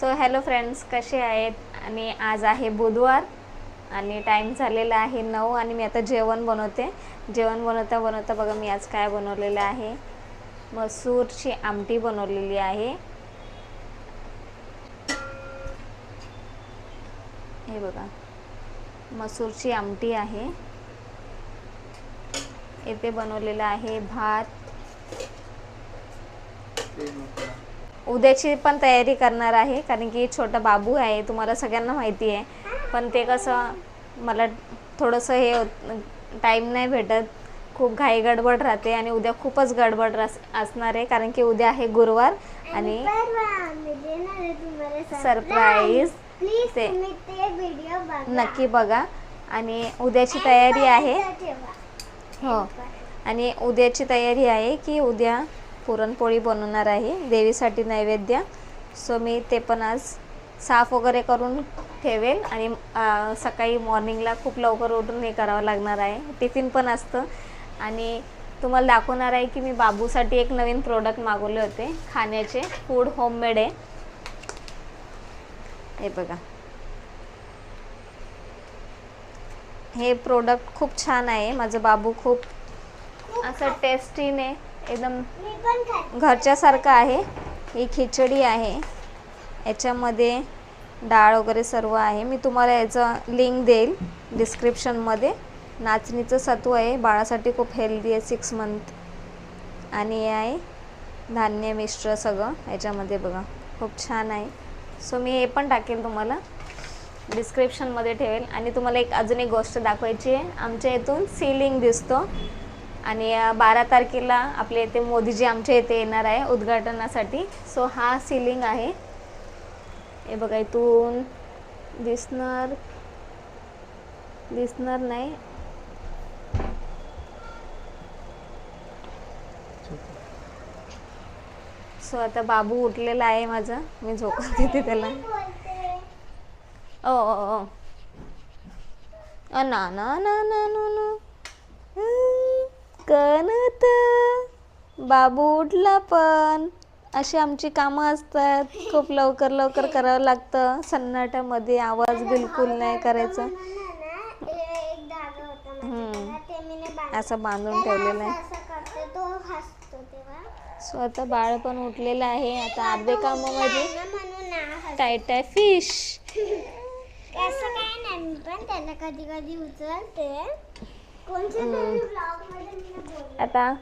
So hello friends कसे आहेत? आणि आज आहे बुधवार आणि टाईम झालेला आहे नऊ आणि मी आता जेवण बनवते. जेवण बनवता बनवता बघा मी आज काय बनवलेलं आहे. मसूरची आमटी बनवलेली आहे. हे बघा मसूरची आमटी आहे. येथे बनवलेलं आहे भात उद्याची पण तयारी करणार आहे कारण की छोटा बाबू आहे तुम्हाला सगळ्यांना माहिती आहे. पण ते कसं मला थोडंसं हे टाईम नाही भेटत. खूप घाई गडबड राहते आणि उद्या खूपच गडबड असणार आहे कारण की उद्या आहे गुरुवार आणि सरप्राईज ते- नक्की बघा. आणि उद्याची तयारी आहे. हो. आणि उद्याची तयारी आहे की उद्या पुरणपोळी बनवणार आहे. देवीसाठी नैवेद्य. सो मी ते पण आज साफ वगैरे करून ठेवेल आणि सकाळी मॉर्निंगला खूप लवकर उठून हे करावं लागणार आहे. टिफिन पण असतं. आणि तुम्हाला दाखवणार आहे की मी बाबूसाठी एक नवीन प्रोडक्ट मागवले होते. खाण्याचे. फूड होममेड आहे. हे बघा. हे प्रोडक्ट खूप छान आहे. माझं बाबू खूप असं टेस्टीने एकदम घरच्यासारखं आहे. ही खिचडी आहे. याच्यामध्ये डाळ वगैरे सर्व आहे. मी तुम्हाला याचं लिंक देईल डिस्क्रिप्शनमध्ये नाचणीचं सत्व आहे. बाळासाठी खूप हेल्दी आहे सिक्स मंथ आणि हे आहे धान्य मिश्र सगळं याच्यामध्ये बघा. खूप छान आहे. सो मी हे पण टाकेल तुम्हाला. डिस्क्रिप्शनमध्ये ठेवेल. आणि तुम्हाला एक अजून एक गोष्ट दाखवायची आहे. आमच्या इथून सिलिंग दिसतो. आणि बारा तारखेला आपल्या इथे मोदीजी आमच्या इथे येणार आहे उद्घाटनासाठी. सो हा सिलिंग आहे. हे बघा इथून दिसणार दिसणार नाही. सो आता बाबू उठलेला आहे माझा. मी झोकत देते त्याला. ओ ओ ओ. ना ना ना ना ना. कणत बाबू उठला पण. अशी आमची कामं असतात. खूप लवकर लवकर करावं लागतं. सन्नाटामध्ये आवाज बिलकुल नाही करायचा. असं बांधून ठेवलेलं आहे. स्वतः बाळ पण उठलेलं आहे. आता अर्धे म्हणजे टायटाय फिश. पण कधी कधी उचलते. आता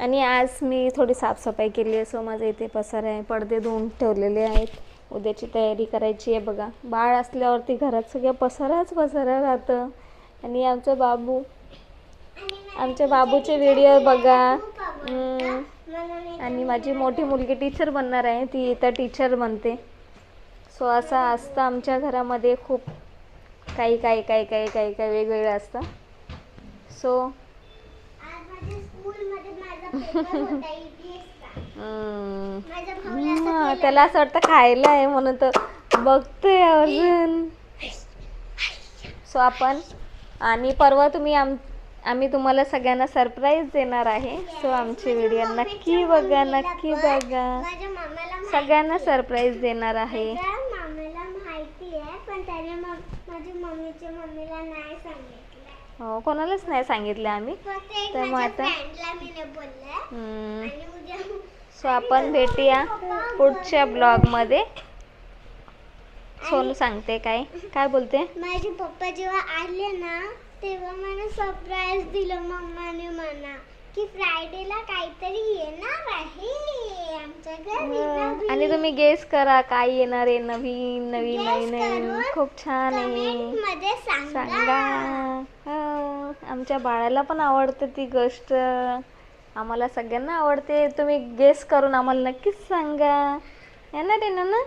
आणि आज मी थोडी साफसफाई केली आहे सो माझं इथे पसार आहे पडदे धुवून ठेवलेले आहेत. उद्याची तयारी करायची आहे बघा. बाळ असल्यावरती घरात सगळं पसाराच पसारा राहतं. आणि आमचं बाबू आमच्या बाबूचे व्हिडिओ बघा. आणि माझी मोठी मुलगी टीचर बनणार आहे ती इथं टीचर बनते. सो असं असतं आमच्या घरामध्ये खूप काही काही काही काही काही काही वेगवेगळं असतं. सो केलं. त्याला असं वाटतं खायला आहे म्हणून तर बघतोय अजून. सो आपण आणि परवा तुम्ही आम आम्ही तुम्हाला सगळ्यांना सरप्राईज देणार आहे. सो आमचे व्हिडिओ नक्की बघा नक्की बघा. सगळ्यांना सरप्राईज देणार आहे. माहिती आहे पण त्याने मग माझ्या मम्मीच्या मम्मीला नाही सांगितलं. हो कोणालाच नाही सांगितलं आम्ही. तर मग आता- सो आपण भेटूया पुढच्या ब्लॉगमध्ये. सोनू सांगते काय. काय बोलते? माझे पप्पा जेव्हा आले ना तेव्हा मला सरप्राईज दिलं मम्माने म्हणा की फ्रायडेला काहीतरी येणार आहे आमच्या घरी. आणि तुम्ही गेस करा काय येणार आहे नवीन नवीन Guess नवीन नवीन. करून खूप छान आहे. मध्ये सांगा. सांगा. हो, आमच्या बाळाला पण आवडते ती गोष्ट. आम्हाला सगळ्यांना आवडते. तुम्ही गेस करून आम्हाला नक्कीच सांगा. येणार आहे ना ना?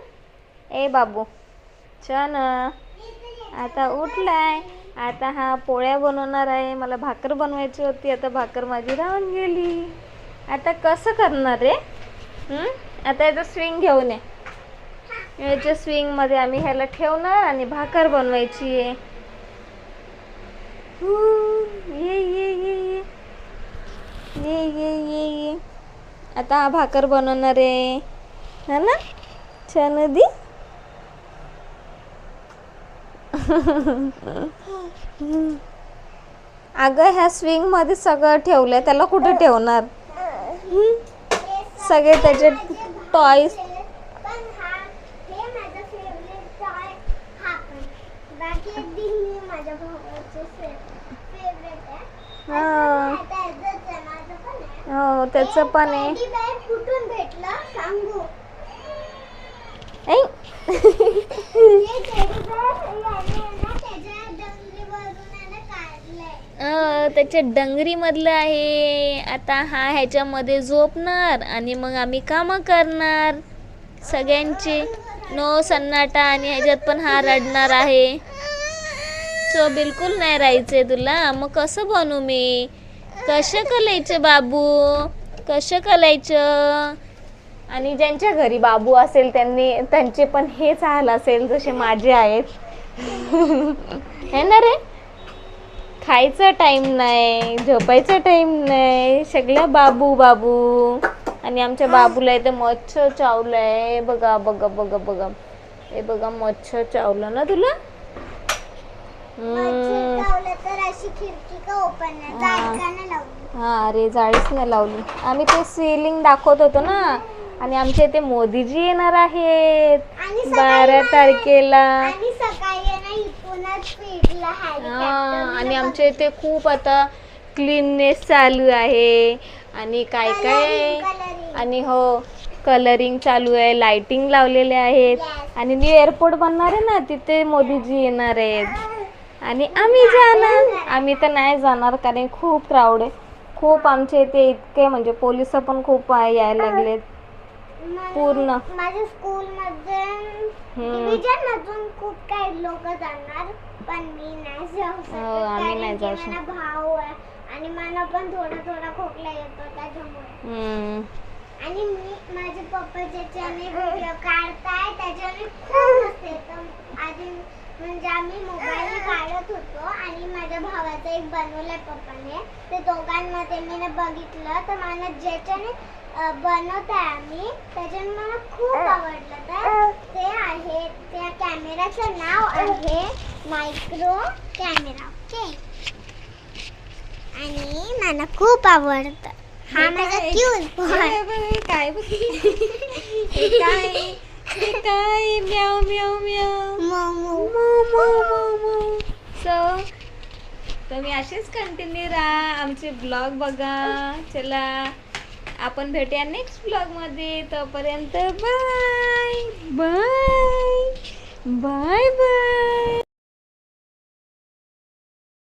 ए बाबू छान आता उठलाय. आता हा पोळ्या बनवणार आहे. मला भाकर बनवायची होती. आता भाकर माझी राहून गेली. आता कसं करणार रे? आता याचं स्विंग घेऊन ये. याच्या स्विंगमध्ये आम्ही ह्याला ठेवणार आणि भाकर बनवायची आहे. ये ये ये ये. ये ये ये ये. आता हा भाकर बनवणार आहे. है ना? छान दी? अगं ह्या स्विंगमध्ये सगळं ठेवलंय. त्याला कुठे ठेवणार? सगळे त्याचे टॉयज आहे आहे, आहे. हो त्याचं पण आहे. त्याच्या डंगरीमधलं आहे. अ, त्याच्या आहे आता हा ह्याच्यामध्ये झोपणार आणि मग आम्ही कामं करणार. सगळ्यांचे नो सन्नाटा आणि ह्याच्यात पण हा रडणार आहे. सो बिलकुल नाही राहायचंय तुला. मग कसं बनू मी? कसं कलायचं बाबू? कसं कलायचं आणि ज्यांच्या घरी बाबू असेल त्यांनी त्यांचे पण हेच हाल असेल जसे माझे आहेत. है ना रे? खायचा टाइम नाही झोपायचा टाइम नाही. सगळं बाबू बाबू. आणि आमच्या बाबूला इथे मच्छर चावलंय. बघा बघा बघा बघा. हे बघा मच्छर चावलं ना तुला? आहे? हा. अरे जाळीच नाही लावली. आम्ही ते सिलिंग दाखवत होतो ना. आणि आमच्या इथे मोदीजी येणार आहेत. बारा तारखेला. आणि हा, आमच्या इथे खूप आता क्लीननेस चालू आहे. आणि काय काय? आणि हो कलरिंग चालू आहे लाइटिंग लावलेले आहेत. आणि न्यू एअरपोर्ट बनणार आहे ना तिथे मोदीजी येणार आहेत. आणि आम्ही जाणार. आम्ही तर नाही जाणार कारण खूप क्राऊड आहे. खूप आमच्या इथे इतके म्हणजे पोलीस पण खूप यायला लागलेत. पूर्ण. माझ्या स्कूल मध्ये हम्म. डिव्हिजन मधून खूप काही लोक जाणार पण मी नाही जाऊ शकत हो, आम्ही कारण नाही जाऊ मला भाऊ आहे आणि मला पण थोडा थोडा खोकला येतो त्याच्यामुळे. आणि मी माझे पप्पा ज्याच्याने व्हिडिओ काढताय त्याच्याने खूप येतं आधी म्हणजे आम्ही मोबाईल काढत होतो आणि माझ्या भावाचं एक बनवलंय पप्पाने ते दोघांमध्ये मी बघितलं तर मला ज्याच्याने बनवत आहे आम्ही. त्याच्याने मला खूप आवडलं तर ते आहे त्या कॅमेराचं नाव आहे मायक्रो कॅमेरा ओके? आणि मला खूप आवडतं. हा माझा क्यूट काय काय काय म्याव म्याव म्याव. सो तुम्ही असेच कंटिन्यू राहा. आमचे ब्लॉग बघा. चला. आपण भेटूया नेक्स्ट ब्लॉगमध्ये तोपर्यंत बाय बाय बाय बाय